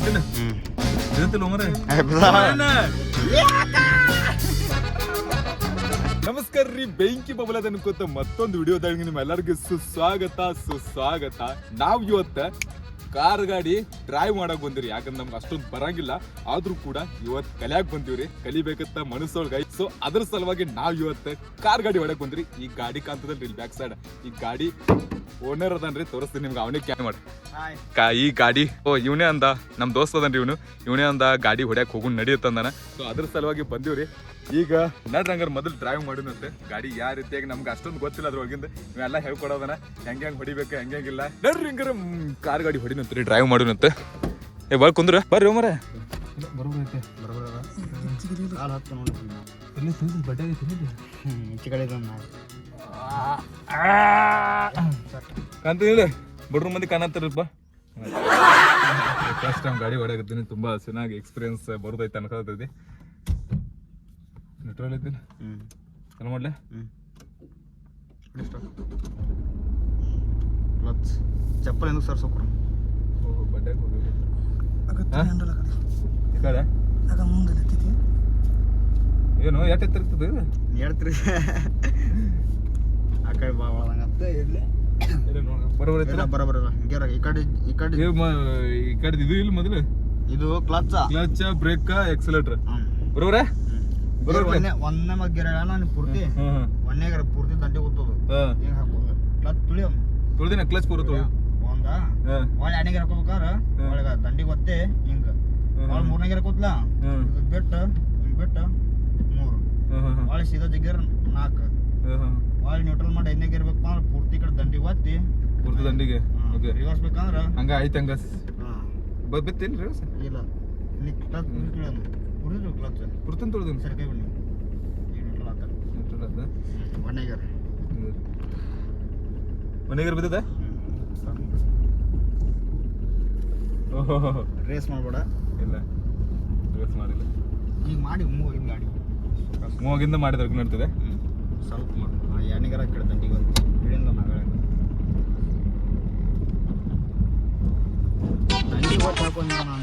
ಮರೆ ನಮಸ್ಕಾರ ರೀ ಬೆಂಕಿ ಬಬಲದ ಅನ್ಕೋತ ಮತ್ತೊಂದು ವಿಡಿಯೋದಾಗ ನಿಮ್ಮೆಲ್ಲರಿಗೂ ಸುಸ್ವಾಗತ ಸುಸ್ವಾಗತ. ನಾವ್ ಇವತ್ತ ಕಾರ್ ಗಾಡಿ ಡ್ರೈವ್ ಮಾಡಕ್ ಬಂದಿರಿ. ಯಾಕಂದ್ರೆ ನಮ್ಗೆ ಅಷ್ಟೊಂದು ಬರಂಗಿಲ್ಲ. ಆದ್ರೂ ಕೂಡ ಇವತ್ತು ಕಲಿಯಾಕ್ ಬಂದಿವ್ರಿ. ಕಲಿಬೇಕಂತ ಮನಸ್ಸೊಳಗ ಸೊ ಅದ್ರ ಸಲುವಾಗಿ ನಾವ್ ಇವತ್ತು ಕಾರ್ ಗಾಡಿ ಹೊಡಕ್ ಬಂದ್ರಿ. ಈ ಗಾಡಿ ಕಾಂತದಲ್ಲಿ ಇಲ್ಲಿ ಬ್ಯಾಕ್ ಸೈಡ್ ಈ ಗಾಡಿ ಓನರ್ ಅದನ್ರಿ. ತೋರಿಸ್ತೀನಿ ನಿಮ್ಗೆ. ಅವನೇ ಕ್ಯಾನ್ ಮಾಡಿ ಕಾ ಈ ಗಾಡಿ ಓ ಇವನೇ ಅಂದ. ನಮ್ ದೋಸ್ತ ಅದನ್ರಿ ಇವನು. ಇವನೇ ಅಂದ ಗಾಡಿ ಹೊಡ್ಯಾಕ್ ಹೋಗು ನಡೆಯುತ್ತಂದನ ಸೊ ಅದ್ರ ಸಲುವಾಗಿ ಬಂದಿವ್ರಿ. ಈಗ ನಡ್ರಿ ಹಂಗಾರ ಮೊದಲು ಡ್ರೈವ್ ಮಾಡಿನಂತೆ. ಗಾಡಿ ಯಾವ ರೀತಿಯಾಗಿ ನಮ್ಗೆ ಅಷ್ಟೊಂದು ಗೊತ್ತಿಲ್ಲ ಅದ್ರೊಳಗಿಂದ. ಇವೆಲ್ಲ ಹೇಳ್ಕೊಡೋದನ. ಹೆಂಗೆ ಹೆಂಗೆ ಹೊಡಿಬೇಕು ಹೆಂಗೆ ಹೆಂಗಿಲ್ಲ ನಡ್ರಿ ಹಿಂಗಾರ ಕಾರ್ ಗಾಡಿ ಹೊಡಿನಂತ್ರಿ. ಡ್ರೈವ್ ಮಾಡಿನಂತೆ. ಏ ಬರ್ ಕುಂದ್ರ. ಬರ್ರಿ ಮರ ಇಲ್ಲ ಬಡ್ರು ಮಂದಿ ಕಾಣತ್ತಾರಪ್ಪ ಫಸ್ಟ್ ಟೈಮ್ ಗಾಡಿ ಹೊಡ್ಯಾಕತ್ತೀನಿ ತುಂಬಾ ಚೆನ್ನಾಗಿ ಎಕ್ಸ್ಪೀರಿಯನ್ಸ್ ಬರುದೈತೆ ಅನ್ಕೋತೈತಿ ನೆಟ್ರೋಲ್ ಐತಿಲ್ಲ ಹ್ಮ್. ಚಲೋ ಮಾಡ್ಲೆ? ಹ್ಮ್. ಕ್ಲಚ್ ಚಪ್ಪಲ್ ಸರ್ ಸರ್ಸೋ ಏನು ಯಾಕೆ ತಿರುಗ್ತದೆ ಇದು? ಹೇಳ್ತೀರಿ. ಆ ಕಡೆ ಬಾ ಒಳಗಂತ ಇರ್ಲಿ. ಇಲ್ಲ ಬರೋಬರ ಐತಲ್ಲ? ಬರೋಬರ ಹಿಂಗೆ ಈ ಕಡೆ ಈ ಕಡೆ. ಈ ಕಡೆ ಇದು ಇಲ್ಲ ಮೊದಲು? ಇದು ಕ್ಲಚ್. ಕ್ಲಚ್ ಬ್ರೇಕ್ ಎಕ್ಸಲೇಟರ್ ಬರೋಬರ? ಬರೋ ಒಂದೇ ಒಂದೇ ಮಗ್ ಗಿರ ನಾನು ಪೂರ್ತಿ. ಹ್ಮ್ ಒಂದೇ ಗಿರ ಪೂರ್ತಿ ದಂಡಿ ಏನು ಹಿಂಗೆ ಹಾಕೋದು ಕ್ಲಚ್ ತುಳಿಯೋ ತುಳ್ದಿನ ಕ್ಲಚ್ ಪೂರ್ತಿ ಒಂದ ಹ್ಮ್ ಒಳ್ಳೆ ಎಣ್ಣೆಗೆ ಹಾಕೋಬೇಕಾರ ಒಳಗ ದಂಡಿ ಒತ್ತೆ ಹಿಂಗ. ಒಳ ಮೂರ್ನಾಗೆ ಕೂತ್ಲ? ಇದು ಬಿಟ್ಟು ಹಿಂಗ್ ಬಿಟ್ಟು ಮೂರು. ಒಳ್ಳೆ ಸೀದಾ ಜಿಗ್ಗರ್ ನಾಲ್ಕು. ಒಳ್ಳೆ ನ್ಯೂಟ್ರಲ್ ಮಾಡಿ ಐದನೇ ಇರ್ಬೇಕಪ್ಪ ಅಂದ್ರೆ ಪೂರ್ತಿ ಕಡೆ ದಂಡಿ ಒತ್ತಿ. ಪೂರ್ತಿ ದಂಡಿಗೆ? ಓಕೆ. ರಿವರ್ಸ್ ಬೇಕಂದ್ರ ಹಂಗ ಐತೆ ಹಂಗ ಹಾ ರಿವರ್ಸ್? ಇಲ್ಲ. ನೀ ಕ್ಲಚ್ ತೊಳ್ದಿನಿ? ಸರಿ ಕೈ ಬಿಡಿ ಈ ನ್ಯೂಟ್ರಲ್ ಬಿದ್ದದ? ರೇಸ್ ಮಾಡ್ಬೇಡ. ಇಲ್ಲ. ರೇಸ್ ಮಾಡಿಲ್ಲ. ಈಗ ಮಾಡಿ ಮೂವ್ ಇಲ್ಲ ಗಾಡಿ. ಮೂವಾಗಿಂದ ಮಾಡಿದ್ರೆ ನಡ್ತದೆ. ಸ್ವಲ್ಪ ಎಣ್ಣೆಗಾರ ಕಡೆ ಈಗ ಒಂದು ಹಿಡಿಯಿಂದ ಮಗಳ ಒತ್ತಿ ಹಾಕೊಂಡು ನಾನು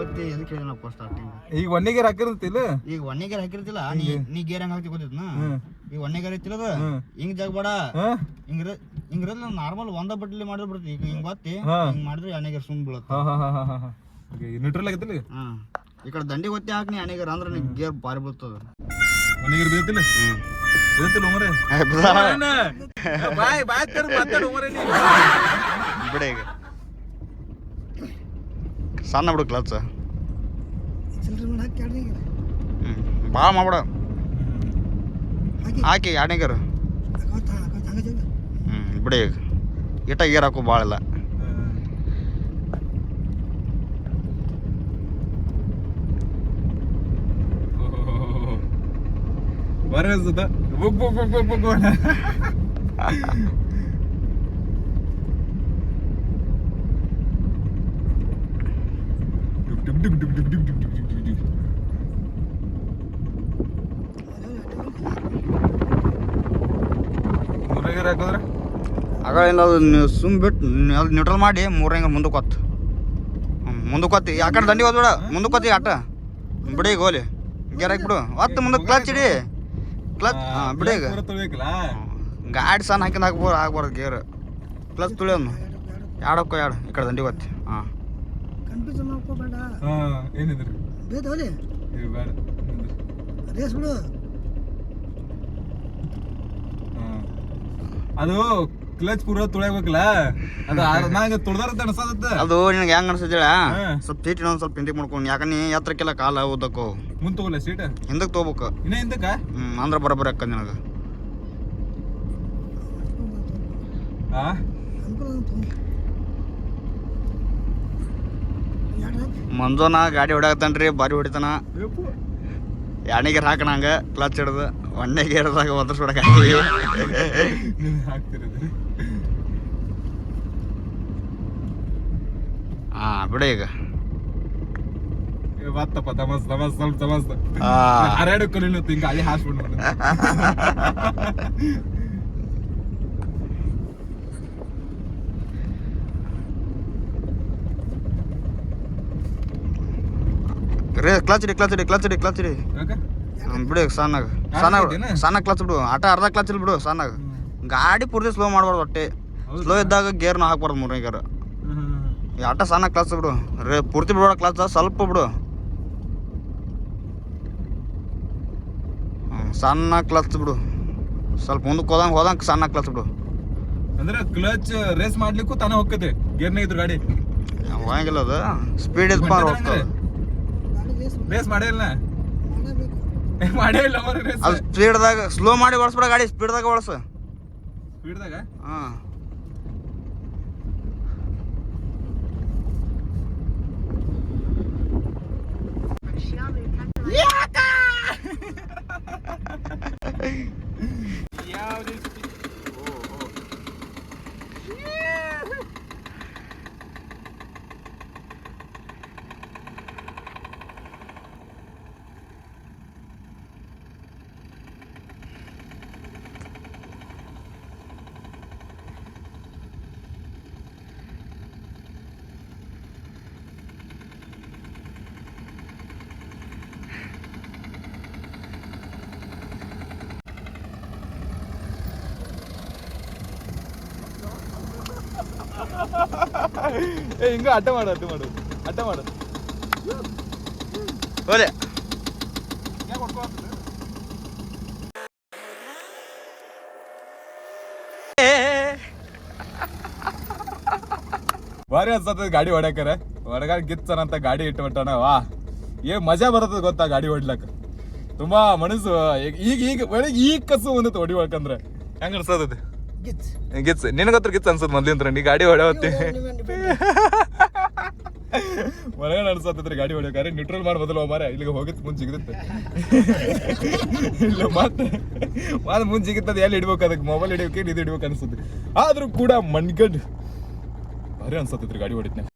ಒತ್ತಿ ಎದಕ್ಕೆ ಸ್ಟಾರ್ಟಿಂಗ್ ಈಗ ಒನ್ನಿಗೆ ಹಾಕಿರ್ತಿಲ್ಲ ಈಗ ಹಾಕಿರ್ತಿಲ್ಲ. ನೀ ನೀ ಗೇರ್ ಹೆಂಗ್ ಹಾಕಿ ಗೊತ್ತಿದ್ನ. ಈಗ ಐತಿಲ್ಲ ಹ್ಮ್. ಹಿಂಗ್ ಜಾಗಬೇಡ ಹಿಂಗ್ರ ಹಿಂಗ್ರಲ್ಲ ನಾರ್ಮಲ್ ಒಂದ ಬಟ್ಟಲಿ ಮಾಡಿದ್ರೆ ಬಿಡ್ತಿ. ಈಗ ಹಿಂಗ್ ಬತ್ತಿ. ಹಿಂಗ್ ಮಾಡಿದ್ರೆ ಎಣ್ಣೆ ಗೇರ್ ಸುಮ್ ಬೀಳತ್ತ. ನ್ಯೂಟ್ರಲ್ ಆಗತ್ತಿಲ್ಲ ಹಾ ಈ ಕಡೆ ದಂಡಿ ಒತ್ತಿ ಹಾಕಿ ನೀ ಎಣ್ಣೆ ಗೇರ್ ಅಂದ್ರೆ ನೀ ಗೇರ್ ಬಾರಿ ಬೀಳ್ತದ. ಮನೆಗೆ ಬೀಳ್ತಿಲ್ಲ? ಬಿಡೆ ಈಗ. ಸಣ್ಣ ಬಿಡು ಕ್ಲಚ್ ಹ್ಞೂ ಭಾಳ ಮಾಡ ಹಾಕಿ ಎರಡನೇಗರ್ ಹ್ಞೂ ಬಿಡಿ ಈಗ. ಇಟ್ಟ ಗೇರ್ ಹಾಕು ಭಾಳ ಇಲ್ಲ. ಬರಸದ ಬುಕ್ ಬುಕ್ ಬುಕ್ ಬುಕ್ ಬುಕ್. ಮೂರನೇಗಾರ ಹಾಕಿದ್ರೆ? ಆಗಳಿಂದ ಅದು ನೀವು ಸುಮ್ ಬಿಟ್ಟು ಅದು ನ್ಯೂಟ್ರಲ್ ಮಾಡಿ ಮೂರಂಗ ಮುಂದಕ್ಕೆ ಕೊತ್ತು ಮುಂದೆ ಮುಂದಕ್ಕೆ ಯಾಕಡೆ ಆ ಕಡೆ ದಂಡಿ ಹೋದ್ಬೇಡ. ಮುಂದಕ್ಕೆ ಕೊತ್ತಿ ಆಟ. ಬಿಡಿ ಗೋಲಿ ಗೇರ್ ಹಾಕ್ಬಿಡು ಒತ್ತು ಮುಂದಕ್ಕೆ ಕ್ಲಚ್ ಇಡಿ. ಕ್ಲಚ್ ಹಾಂ ಬಿಡಿ ಗಾಡಿ ಸಣ್ಣ ಹಾಕಿಂದ ಹಾಕ್ಬೋದು ಆಗ್ಬಾರ್ದು ಗೇರ್. ಕ್ಲಚ್ ತುಳಿಯೋನು. ಎರಡಕ್ಕೋ ಎರಡು. ಈ ಕಡೆ ದಂಡಿ ಕೊತ್ತಿ ಹಾಂ. ಹಾ ಏನಿದ್ರಿ? ಬೇಡ. ಹಾ. ಅದು ಕ್ಲಚ್ ಪೂರ ತುಳಿಯಬೇಕಲ್ಲ? ಅದು ನಂಗೆ ತುಳ್ದಾರ ಅನ್ಸತ್ತ ಅದು ನಿನಗೆ ಹೆಂಗ್ ಅನ್ಸತ್ತೇಳ ಹಾ. ಸ್ವಲ್ಪ ಸೀಟ್ ಇನ್ನೊಂದು ಸ್ವಲ್ಪ ಹಿಂದಕ್ಕೆ ಮಾಡ್ಕೊಂಡು ಯಾಕಂದ್ರೆ ನೀ ಎತ್ತರಕ್ಕೆಲ್ಲ ಕಾಲ ಓದಕ್ಕು ಮುಂದ್ ತಗೋಲ್ಲ ಸೀಟ್ ಹಿಂದಕ್ಕೆ ತಗೋಬೇಕು. ಇನ್ನ ಹಿಂದಕ್ಕ? ಹ್ಞೂ ಅಂದ್ರೆ ಬರೋಬ್ಬರಿ ಅಕ್ಕ ನಿನಗೆ. ಆ? ಮಂಜೋನ ಗಾಡಿ ಹೊಡ್ಯಾಕತ್ತಾನ್ರಿ ಬಾರಿ ಹೊಡಿತಾನ. ಎರಡನೇ ಗೇರ್ ಹಾಕಣ ಹಂಗೆ ಕ್ಲಚ್ ಹಿಡ್ದು ಒಂದನೇ ಗೇರ್ದಾಗ ಒದರ್ಸ್ಬಿಡಕ್ಕೆ ನೀವ್ ಹಾ ಬಿಡು ಬಿಡಿ ಈಗ ಬತ್ತಪ್ಪ ತಮಸ್ ತಮಸ್ ಸ್ವಲ್ಪ ತಮಸ್ ಆ. ಹರಡು ಕಲಿನ ಹಿಂಗ ಅಲ್ಲಿ ಹಾಸ್ಬಿಡ್ ರೇ ಕ್ಲಚ್ ಇಡಿ ಕ್ಲಚ್ ಇಡಿ ಕ್ಲಚ್ ಇಡಿ ಕ್ಲಚ್ ಇಡಿ ಬಿಡು ಸಣ್ಣಗ. ಸಣ್ಣ? ಸಣ್ಣ ಕ್ಲಚ್ ಬಿಡು. ಆಟ ಅರ್ಧ ಕ್ಲಚ್ ಇಲ್ಲಿ ಬಿಡು ಸಣ್ಣಗ. ಗಾಡಿ ಪೂರ್ತಿ ಸ್ಲೋ ಮಾಡ್ಬಾರ್ದು ಒಟ್ಟೆ ಸ್ಲೋ ಇದ್ದಾಗ ಗೇರ್ನ ಹಾಕ್ಬಾರ್ದು ಮೂರನೇ ಗೇರ್ ಈ ಆಟ ಸಣ್ಣ ಕ್ಲಚ್ ಬಿಡು. ರೇ ಪೂರ್ತಿ ಬಿಡೋಣ ಕ್ಲಚ್ ಸ್ವಲ್ಪ ಬಿಡು. ಸಣ್ಣ ಕ್ಲಚ್ ಬಿಡು. ಸ್ವಲ್ಪ ಮುಂದಕ್ಕೆ ಹೋದಂಗೆ ಹೋದಂಗೆ ಸಣ್ಣ ಕ್ಲಚ್ ಬಿಡು. ಅಂದ್ರೆ ಕ್ಲಚ್ ರೇಸ್ ಮಾಡ್ಲಿಕ್ಕೂ ತಾನೇ ಹೋಗ್ತದೆ. ಗೇರ್ನ ಇದ್ರ ಗಾಡಿ. ಹೋಗಂಗಿಲ್ಲ ಅದು. ಸ್ಪೀಡ್ ಇದ್ ಪಾರ್ ಹೋಗ್ತದೆ ರೇಸ್ ಮಾಡೇ ಇಲ್ಲ ಮಾಡೇ ಇಲ್ಲ ಅವ್ರ ರೇಸ್ ಅದು ಸ್ಪೀಡ್ದಾಗ ಸ್ಲೋ ಮಾಡಿ ಓಡಿಸ್ಬಿಡ ಗಾಡಿ ಸ್ಪೀಡ್ದಾಗ ಓಡಿಸು. ಸ್ಪೀಡ್ದಾಗ ಹಾಂ. ಏ ಹಿಂಗ ಅಡ್ಡ ಮಾಡು ಅಡ್ಡ ಮಾಡು. ಅಡ್ಡ ಮಾಡು. ಹೋಲೆ ಭಾರಿ ಅನ್ಸತ್ತದ ಗಾಡಿ ಹೊಡ್ಯಾಕರ. ಹೊರಗಾರ ಗಿಚ್ಚನಂತ ಗಾಡಿ ಇಟ್ಬಿಟ್ಟಣ ವಾ. ಏ ಮಜಾ ಬರ್ತದ ಗೊತ್ತಾ ಗಾಡಿ ಹೊಡ್ಲಕ್ಕ ತುಂಬಾ ಮನಸ್ಸು ಈಗ- ಈಗ ಈಗ ಬೆಳಿಗ್ಗೆ ಈಗ ಕಸು ಬಂದೈತೆ ಹೊಡಿ ಹೊಡ್ಕಂದ್ರೆ ಹೆಂಗ ಅನ್ಸತದ ಗಿಚ್ ನಿನಗತ್ರ ಗಿಚ್ ಅನ್ಸದ್ ಮೊದ್ಲಿಂತ್ರ ನೀ ಗಾಡಿ ಹೊಡ್ಯಾವತ್ತಿ ಒಳಗಡೆ ಅನ್ಸತ್ತ ಗಾಡಿ ಹೊಡೆಯೋಕಾರೆ ನ್ಯೂಟ್ರಲ್ ಮಾಡಿ ಬದಲು ಮಾರ ಇಲ್ಲಿಗೆ ಹೋಗಿತ್ತು ಮುಂದೆ ಸಿಗುತ್ತೆ ಇಲ್ಲ ಮತ್ತೆ. ಮಾತ್ ಮುಂದೆ ಸಿಗುತ್ತದೆ ಎಲ್ಲಿ ಇಡ್ಬೇಕು ಅದಕ್ಕೆ? ಮೊಬೈಲ್ ಹಿಡಿಯೋಕೆ ಇದು ಇಡ್ಬೇಕು ಅನ್ಸುತ್ತೆ. ಆದ್ರೂ ಕೂಡ ಮಣ್ಗಡ್. ಭಾರಿ ಅನ್ಸತ್ತೈತ್ರಿ ಗಾಡಿ ಹೊಡಿತ್ನೆ